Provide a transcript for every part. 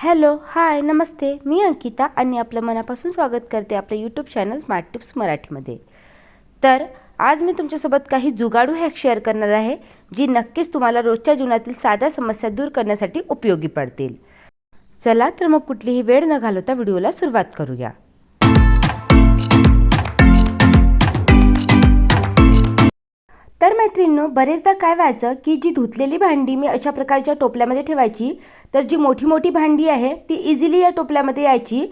Hello hi नमस्ते. मी अंकिता आणि आपलं मनापासून स्वागत करते आपलं यूट्यूब चॅनल स्मार्ट टिप्स मराठीमध्ये. तर आज मी तुमच्यासोबत काही जुगाडू हॅक शेअर करणार आहे जी नक्कीच तुम्हाला रोजच्या जीवनातील साध्या समस्या दूर करण्यासाठी उपयोगी पडतील. चला तर मग कुठलीही वेळ न घालवता व्हिडिओला सुरुवात करूया. तर मैत्रिणींनो बरेचदा काय व्हायचं की जी धुतलेली भांडी मी अशा प्रकारच्या टोपल्यामध्ये ठेवायची तर जी मोठी मोठी भांडी आहे ती इझिली या टोपल्यामध्ये यायची.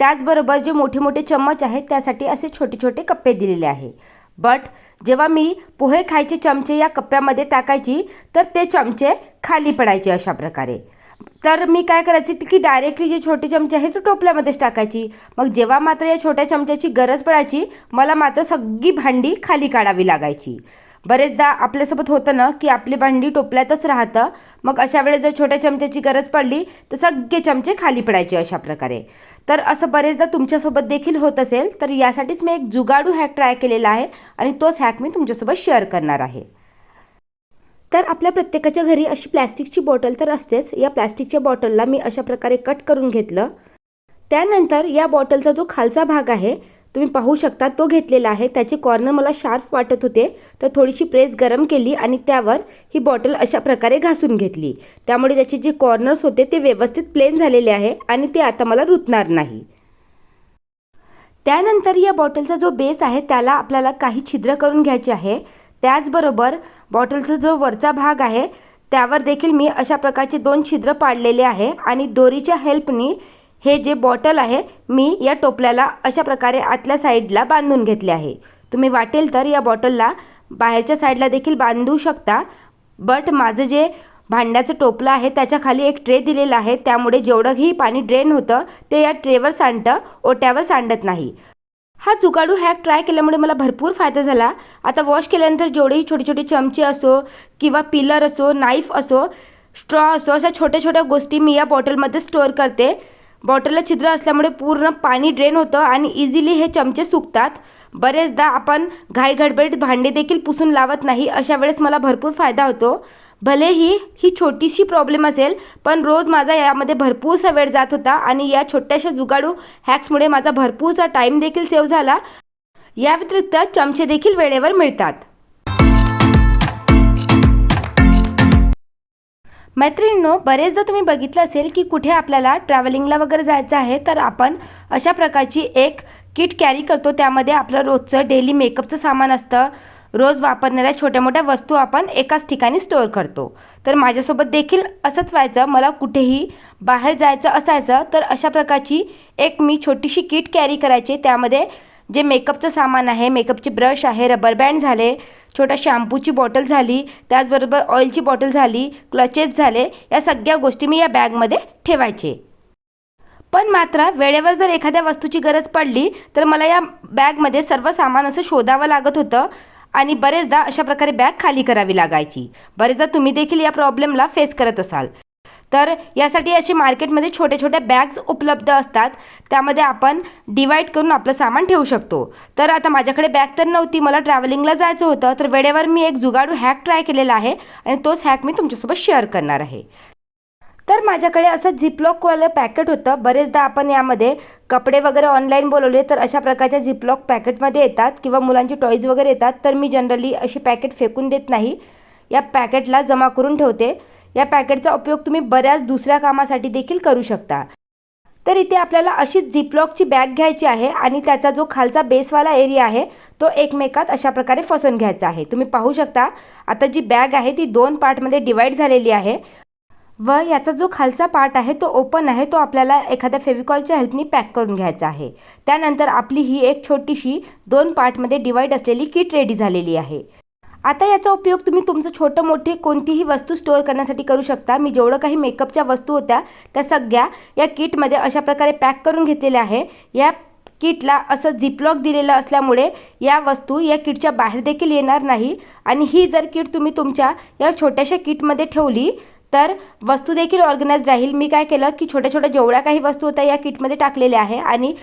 त्याचबरोबर जे मोठे मोठे चम्मच आहेत त्यासाठी असे छोटे छोटे कप्पे दिलेले आहे. बट जेव्हा मी पोहे खायचे चमचे या कप्प्यामध्ये टाकायची तर ते चमचे खाली पडायचे अशा प्रकारे. तर मी काय करायची की डायरेक्टली जे छोटे चमचे आहेत ते टोपल्यामध्येच टाकायची. मग जेव्हा मात्र या छोट्या चमच्याची गरज पडायची मला मात्र सगळी भांडी खाली काढावी लागायची. बरेचदा आपल्यासोबत होतं ना की आपली भांडी टोपल्यातच राहतं. मग अशा वेळेस जर छोट्या चमच्याची गरज पडली तर सगळे चमचे खाली पडायचे अशा प्रकारे. तर असं बरेचदा तुमच्यासोबत देखील होत असेल तर यासाठीच मी एक जुगाडू हॅक ट्राय केलेला आहे आणि तोच हॅक मी तुमच्यासोबत शेअर करणार आहे. तर आपल्या प्रत्येकाच्या घरी अशी प्लॅस्टिकची बॉटल तर असतेच. या प्लॅस्टिकच्या बॉटलला मी अशा प्रकारे कट करून घेतलं. त्यानंतर या बॉटलचा जो खालचा भाग आहे तुम्ही पाहू शकता तो घेतलेला आहे. त्याचे कॉर्नर मला शार्प वाटत होते. तर थोडीशी प्रेस गरम केली आणि त्यावर ही बॉटल अशा प्रकारे घासून घेतली. त्यामुळे त्याचे जे कॉर्नर्स होते ते व्यवस्थित प्लेन झालेले आहे आणि ते आता मला रुतणार नाही. त्यानंतर या बॉटलचा जो बेस आहे त्याला आपल्याला काही छिद्र करून घ्यायचे आहे. त्याचबरोबर बॉटलचा जो वरचा भाग आहे त्यावर देखील मी अशा प्रकारचे दोन छिद्र पाडलेले आहे आणि दोरीच्या हेल्पनी हे जे बॉटल आहे मी या टोपल्याला अशा प्रकारे आतल्या साईडला बांधून घेतले आहे. तुम्ही वाटेल तर या बॉटलला बाहेरच्या साईडला देखील बांधू शकता बट माझं जे भांड्याचं टोपलं आहे त्याच्याखाली एक ट्रे दिलेला आहे त्यामुळे जेवढंही पाणी ड्रेन होतं ते या ट्रेवर सांडतं ओट्यावर सांडत नाही. हा जुगाडू हॅक ट्राय केल्यामुळे मला भरपूर फायदा झाला. आता वॉश केल्यानंतर जेवढेही छोटे छोटे चमचे असो किंवा पिलर असो नाईफ असो स्ट्रॉ असो अशा छोट्या छोट्या गोष्टी मी या बॉटलमध्ये स्टोअर करते. बॉटलला छिद्र असल्यामुळे पूर्ण पाणी ड्रेन होतं आणि इझिली हे चमचे सुकतात. बरेचदा आपण घाई भांडे देखील पुसून लावत नाही अशा वेळेस मला भरपूर फायदा होतो. भलेही ही छोटीशी प्रॉब्लेम असेल पण रोज माझा यामध्ये भरपूरसा वेळ जात होता आणि या छोट्याशा जुगाडू हॅक्समुळे माझा भरपूरसा टाईम देखील सेव्ह झाला. या व्यतिरिक्त चमचे देखील वेळेवर मिळतात. मैत्रिणींनो बरेचदा तुम्ही बघितलं असेल की कुठे आपल्याला ट्रॅव्हलिंगला वगैरे जायचं आहे तर आपण अशा प्रकारची एक किट कॅरी करतो. त्यामध्ये आपलं रोजचं डेली मेकअपचं सामान असतं. रोज वापरणाऱ्या छोट्या मोठ्या वस्तू आपण एकाच ठिकाणी स्टोअर करतो. तर माझ्यासोबत देखील असंच व्हायचं. मला कुठेही बाहेर जायचं असायचं तर अशा प्रकारची एक मी छोटीशी किट कॅरी करायची. त्यामध्ये जे मेकअपचं सामान आहे मेकअपचे ब्रश आहे रबर बँड झाले छोट्या शॅम्पूची बॉटल झाली त्याचबरोबर ऑइलची बॉटल झाली क्लचेस झाले या सगळ्या गोष्टी मी या बॅगमध्ये ठेवायचे. पण मात्र वेळेवर जर एखाद्या वस्तूची गरज पडली तर मला या बॅगमध्ये सर्व सामान असं शोधावं लागत होतं आणि बरेचदा अशा प्रकारे बॅग खाली करावी लागायची. बरेचदा तुम्ही देखील या प्रॉब्लेमला फेस करत असाल. तर यासाठी असे मार्केटमध्ये छोट्या छोट्या बॅग्स उपलब्ध असतात. त्यामध्ये आपण डिवाईड करून आपलं सामान ठेवू शकतो. तर आता माझ्याकडे बॅग तर नव्हती मला ट्रॅव्हलिंगला जायचं होतं. तर वेळेवर मी एक जुगाडू हॅक ट्राय केलेला आहे आणि तोच हॅक मी तुमच्यासोबत शेअर करणार आहे. तर माझ्याकडे असं झिपलॉकवालं पॅकेट होतं. बरेचदा आपण यामध्ये कपडे वगैरे ऑनलाईन बोलवले तर अशा प्रकारच्या झिपलॉक पॅकेटमध्ये येतात किंवा मुलांची टॉईज वगैरे येतात. तर मी जनरली अशी पॅकेट फेकून देत नाही. या पॅकेटला जमा करून ठेवते. या पॅकेटचा उपयोग तुम्ही बऱ्याच दुसऱ्या कामासाठी देखील करू शकता. तर इथे आपल्याला अशीच झिपलॉकची बॅग घ्यायची आहे आणि त्याचा जो खालचा बेसवाला एरिया आहे तो एकमेकात अशा प्रकारे फसवून घ्यायचा आहे. तुम्ही पाहू शकता आता जी बॅग आहे ती दोन पार्टमध्ये डिवाईड झालेली आहे. व याचा जो खालचा पार्ट आहे तो ओपन आहे तो आपल्याला एखाद्या फेविकॉलच्या हेल्पनी पॅक करून घ्यायचा आहे. त्यानंतर आपली ही एक छोटीशी दोन पार्टमध्ये डिवाईड असलेली किट रेडी झालेली आहे. आता याचा उपयोग तुम्ही तुमचं छोटं मोठी कोणतीही वस्तू स्टोअर करण्यासाठी करू शकता. मी जेवढं काही मेकअपच्या वस्तू होत्या त्या सगळ्या या किटमध्ये अशा प्रकारे पॅक करून घेतलेल्या आहे. या किटला असं झिपलॉक दिलेलं असल्यामुळे या वस्तू या किटच्या बाहेर देखील येणार नाही. आणि ही जर किट तुम्ही तुमच्या या छोट्याशा किटमध्ये ठेवली तर वस्तू देखील ऑर्गनाईज राहील. मी काय केलं की छोट्या छोट्या जेवढ्या काही वस्तू होत्या या किटमध्ये टाकलेल्या आहे. आणि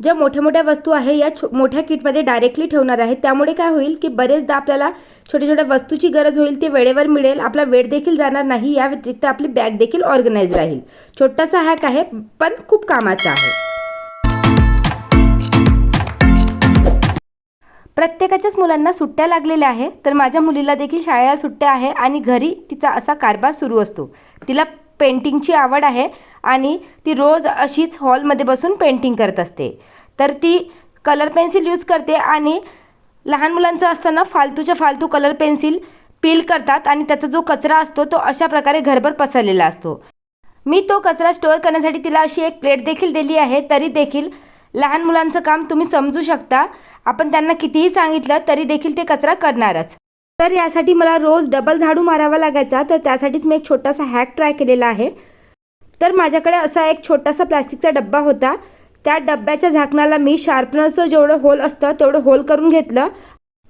ज्या मोठ्या मोठ्या वस्तू आहे या छो मोठ्या किटमध्ये डायरेक्टली ठेवणार आहे. त्यामुळे काय होईल की बरेचदा आपल्याला छोट्या छोट्या वस्तूची गरज होईल ते वेळेवर मिळेल. आपला वेळ देखील जाणार नाही या व्यतिरिक्त आपली बॅग देखील ऑर्गनाईज राहील. छोटासा हॅक आहे पण खूप कामाचा आहे. प्रत्येकाच्याच मुलांना सुट्ट्या लागलेल्या आहे तर माझ्या मुलीला देखील शाळेला सुट्ट्या आहे आणि घरी तिचा असा कारभार सुरू असतो. तिला पेंटिंगची आवड आहे आणि ती रोज अशीच हॉलमध्ये बसून पेंटिंग करत असते. तर ती कलर पेन्सिल यूज करते आणि लहान मुलांचं असताना फालतूच्या फालतू कलर पेन्सिल पील करतात आणि त्याचा जो कचरा असतो तो अशा प्रकारे घरभर पसरलेला असतो. मी तो कचरा स्टोअर करण्यासाठी तिला अशी एक प्लेट देखील दिली आहे तरी देखील लहान मुलांचं काम तुम्ही समजू शकता. आपण त्यांना कितीही सांगितलं तरी देखील ते कचरा करणारच. तर यासाठी मला रोज डबल झाडू मारावा लागायचा तर त्यासाठीच मी एक छोटासा हॅक ट्राय केलेला आहे. तर माझ्याकडे असा एक छोटासा प्लॅस्टिकचा डब्बा होता. त्या डब्याच्या झाकणाला मी शार्पनरचं जेवढं होल असतं तेवढं होल करून घेतलं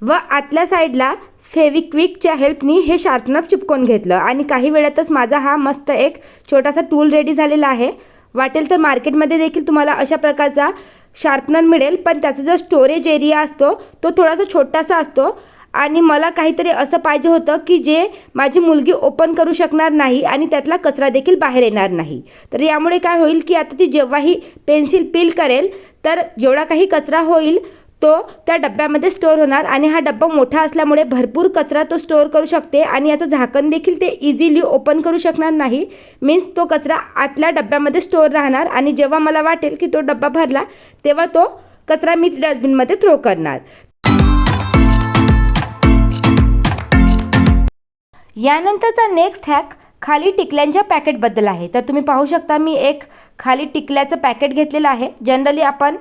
व आतल्या साईडला फेविक्विकच्या हेल्पनी हे शार्पनर चिपकून घेतलं. आणि काही वेळातच माझा हा मस्त एक छोटासा टूल रेडी झालेला आहे. वाटेल तर मार्केटमध्ये देखील तुम्हाला अशा प्रकारचा शार्पनर मिळेल पण त्याचा जो स्टोरेज एरिया असतो तो थोडासा छोटासा असतो. आणि मला काहीतरी असं पाहिजे होतं की जे माझी मुलगी ओपन करू शकणार नाही आणि त्यातला कचरा देखील बाहेर येणार नाही. तर यामुळे काय होईल की आता ती जेव्हाही पेन्सिल पील करेल तर जेवढा काही कचरा होईल तो त्या डब्यामध्ये स्टोअर होणार आणि हा डब्बा मोठा असल्यामुळे भरपूर कचरा तो स्टोअर करू शकते आणि याचं झाकण देखील ते इझिली ओपन करू शकणार नाही. मीन्स तो कचरा आतल्या डब्यामध्ये स्टोअर राहणार आणि जेव्हा मला वाटेल की तो डब्बा भरला तेव्हा तो कचरा मी डस्टबिनमध्ये थ्रो करणार. यानंतरचा नेक्स्ट हॅक खाली टिकल्यांच्या पॅकेटबद्दल आहे. तर तुम्ही पाहू शकता मी एक खाली टिकल्याचं पॅकेट घेतलेलं आहे. जनरली आपण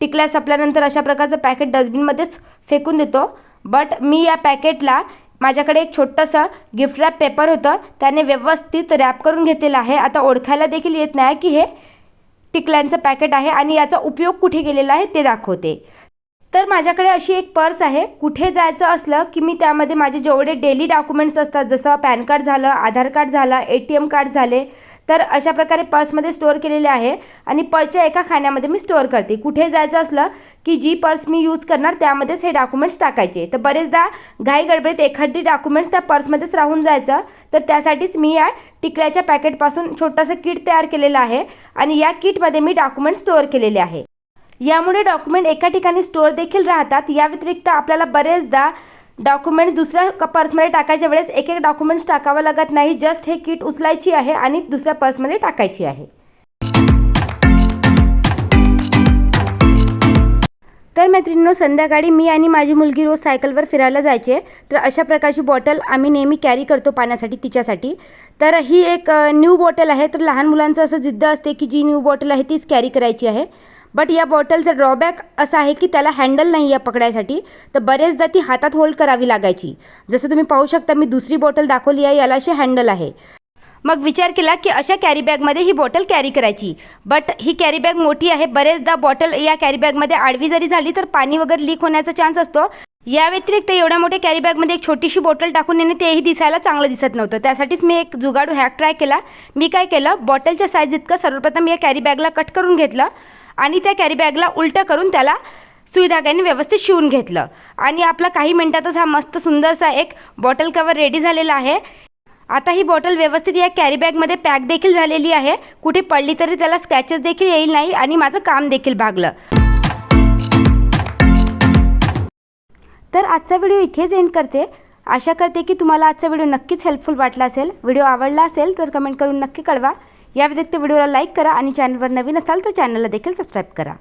टिकल्या संपल्यानंतर अशा प्रकारचं पॅकेट डस्टबिनमध्येच फेकून देतो. बट मी या पॅकेटला माझ्याकडे एक छोटंसं गिफ्ट रॅप पेपर होतं. त्याने व्यवस्थित रॅप करून घेतलेलं आहे. आता ओळखायला देखील येत नाही की हे टिकल्यांचं पॅकेट आहे आणि याचा उपयोग कुठे केलेला आहे ते दाखवते. तर माझ्याकडे अशी एक पर्स आहे. कुठे जायचं असलं की मी त्यामध्ये माझे जेवढे डेली डॉक्युमेंट्स असतात जसं पॅन कार्ड झालं आधार कार्ड झालं ए टी एम कार्ड झाले तर अशा प्रकारे पर्समध्ये स्टोअर केलेले आहे आणि पर्सच्या एका खाण्यामध्ये मी स्टोअर करते. कुठे जायचं असलं की जी पर्स मी यूज करणार त्यामध्येच हे डॉक्युमेंट्स टाकायचे. तर बरेचदा घाई गडबडीत एखादी डॉक्युमेंट्स त्या पर्समध्येच राहून जायचं तर त्यासाठीच मी या टिकल्याच्या पॅकेटपासून छोटंसं किट तयार केलेलं आहे आणि या किटमध्ये मी डॉक्युमेंट स्टोअर केलेले आहे. यामुळे डॉक्युमेंट एका ठिकाणी स्टोअर देखील राहतात. या व्यतिरिक्त आपल्याला बरेचदा डॉक्युमेंट दुसऱ्या पर्समध्ये टाकायच्या वेळेस एक एक डॉक्युमेंट्स टाकावं लागत नाही. जस्ट हे किट उचलायची आहे आणि दुसऱ्या पर्समध्ये टाकायची आहे. तर मैत्रिणींनो संध्याकाळी मी आणि माझी मुलगी रोज सायकलवर फिरायला जायचे. तर अशा प्रकारची बॉटल आम्ही नेहमी कॅरी करतो पाण्यासाठी तिच्यासाठी. तर ही एक न्यू बॉटल आहे. तर लहान मुलांचं असं जिद्द असते की जी न्यू बॉटल आहे तीच कॅरी करायची आहे. बट या बॉटलचा ड्रॉबॅक असं आहे की त्याला हँडल नाही आहे पकडायसाठी. तर बरेचदा ती हातात होल्ड करावी लागायची. जसं तुम्ही पाहू शकता मी दुसरी बॉटल दाखवली आहे याला अशी हँडल आहे. मग विचार केला की अशा कॅरीबॅगमध्ये ही बॉटल कॅरी करायची. बट ही कॅरीबॅग मोठी आहे. बरेचदा बॉटल या कॅरीबॅगमध्ये आडवी जरी झाली तर पाणी वगैरे लीक होण्याचा चान्स असतो. या व्यतिरिक्त एवढ्या मोठ्या कॅरीबॅगमध्ये एक छोटीशी बॉटल टाकून येणे तेही दिसायला चांगलं दिसत नव्हतं. त्यासाठीच मी एक जुगाडू हॅक ट्राय केला. मी काय केलं? बॉटलच्या साईज इतकं सर्वप्रथम या कॅरीबॅगला कट करून घेतलं. आणि त्या कॅरीबॅगला उलटं करून त्याला सुईधाग्याने व्यवस्थित शिवून घेतलं. आणि आपला काही मिनटातच हा मस्त सुंदरसा एक बॉटल कवर रेडी झालेला आहे. आता ही बॉटल व्यवस्थित या कॅरीबॅगमध्ये पॅक देखील झालेली आहे. कुठे पडली तरी त्याला स्क्रॅचेस देखील येईल नाही आणि माझं काम देखील भागलं. तर आजचा व्हिडिओ इथेच एंड करते. आशा करते की तुम्हाला आजचा व्हिडिओ नक्कीच हेल्पफुल वाटला असेल. व्हिडिओ आवडला असेल तर कमेंट करून नक्की कळवा. या व्यतिरिक्त व्हिडिओला लाईक करा आणि चॅनलवर नवीन असाल तर चॅनलला देखील सबस्क्राईब करा.